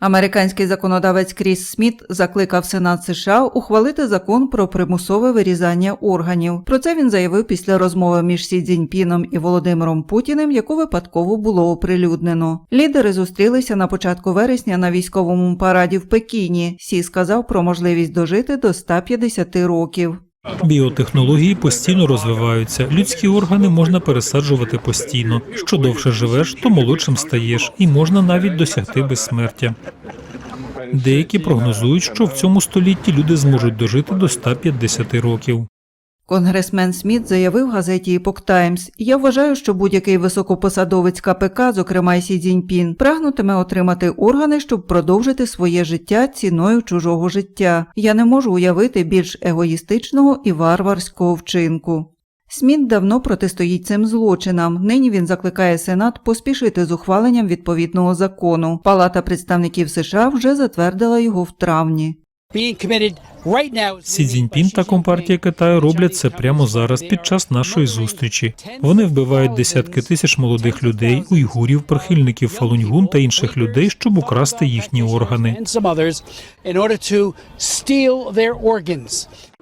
Американський законодавець Кріс Сміт закликав Сенат США ухвалити закон про примусове вирізання органів. Про це він заявив після розмови між Сі Цзіньпіном і Володимиром Путіним, яку випадково було оприлюднено. Лідери зустрілися на початку вересня на військовому параді в Пекіні. Сі сказав про можливість дожити до 150 років. Біотехнології постійно розвиваються. Людські органи можна пересаджувати постійно. Що довше живеш, то молодшим стаєш, і можна навіть досягти безсмертя. Деякі прогнозують, що в цьому столітті люди зможуть дожити до 150 років. Конгресмен Сміт заявив газеті Epoch Times, «Я вважаю, що будь-який високопосадовець КПК, зокрема й Сі Цзіньпін, прагнутиме отримати органи, щоб продовжити своє життя ціною чужого життя. Я не можу уявити більш егоїстичного і варварського вчинку». Сміт давно протистоїть цим злочинам. Нині він закликає Сенат поспішити з ухваленням відповідного закону. Палата представників США вже затвердила його в травні. Сі Цзіньпін та компартія Китаю роблять це прямо зараз під час нашої зустрічі. Вони вбивають десятки тисяч молодих людей, уйгурів, прихильників Фалуньгун та інших людей, щоб украсти їхні органи.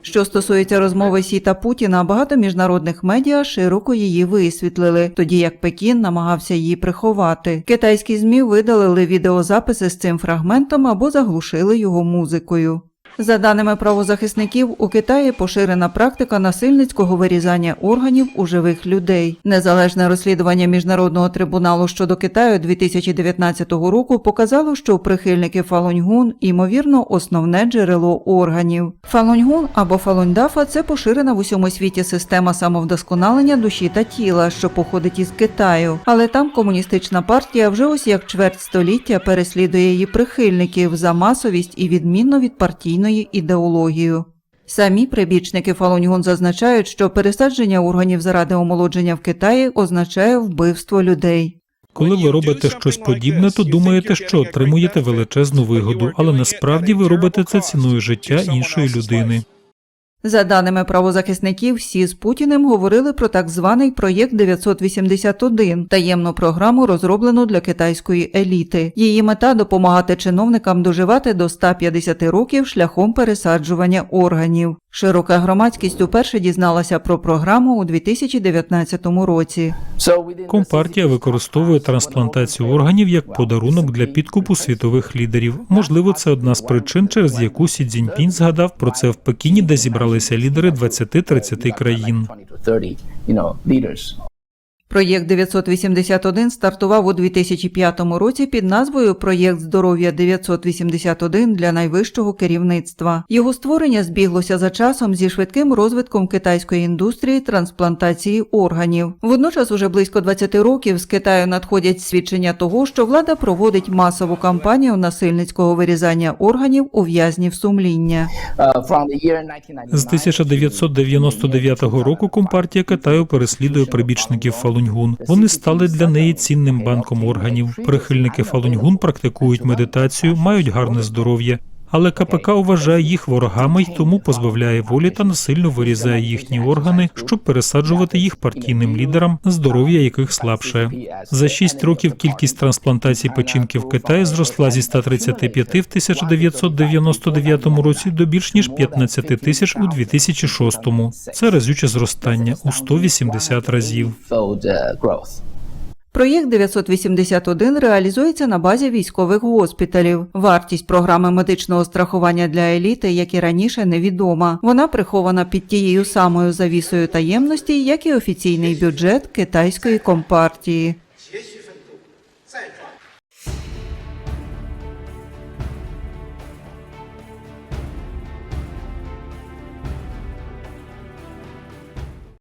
Що стосується розмови Сі та Путіна, багато міжнародних медіа широко її висвітлили, тоді як Пекін намагався її приховати. Китайські змі видалили відеозаписи з цим фрагментом або заглушили його музикою. За даними правозахисників, у Китаї поширена практика насильницького вирізання органів у живих людей. Незалежне розслідування міжнародного трибуналу щодо Китаю 2019 року показало, що у прихильників Фалуньгун ймовірно основне джерело органів. Фалуньгун або Фалуньдафа це поширена в усьому світі система самовдосконалення душі та тіла, що походить із Китаю. Але там комуністична партія вже ось як чверть століття переслідує її прихильників за масовість і відмінно від партійної ідеології. Самі прибічники Фалуньгун зазначають, що пересадження органів заради омолодження в Китаї означає вбивство людей. Коли ви робите щось подібне, то думаєте, що отримуєте величезну вигоду, але насправді ви робите це ціною життя іншої людини. За даними правозахисників, Сі з Путіним говорили про так званий проєкт 981 – таємну програму, розроблену для китайської еліти. Її мета допомагати чиновникам доживати до 150 років шляхом пересаджування органів. Широка громадськість уперше дізналася про програму у 2019 році. Компартія використовує трансплантацію органів як подарунок для підкупу світових лідерів. Можливо, це одна з причин, через яку Сі Цзіньпінь згадав про це в Пекіні, де зібралися лідери 20-30 країн. Проєкт 981 стартував у 2005 році під назвою Проєкт здоров'я 981 для найвищого керівництва. Його створення збіглося за часом зі швидким розвитком китайської індустрії трансплантації органів. Водночас, уже близько 20 років з Китаю надходять свідчення того, що влада проводить масову кампанію насильницького вирізання органів у в'язнів сумління. From the year 1999, З 1999 року компартія Китаю переслідує прибічників Фалуньгун. Вони стали для неї цінним банком органів. Прихильники Фалуньгун практикують медитацію, мають гарне здоров'я. Але КПК вважає їх ворогами й тому позбавляє волі та насильно вирізає їхні органи, щоб пересаджувати їх партійним лідерам, здоров'я яких слабше. За шість років кількість трансплантацій печінки в Китаї зросла зі 135 в 1999 році до більш ніж 15 тисяч у 2006. Це разюче зростання у 180 разів. Проєкт 981 реалізується на базі військових госпіталів. Вартість програми медичного страхування для еліти, як і раніше, невідома. Вона прихована під тією самою завісою таємності, як і офіційний бюджет китайської компартії.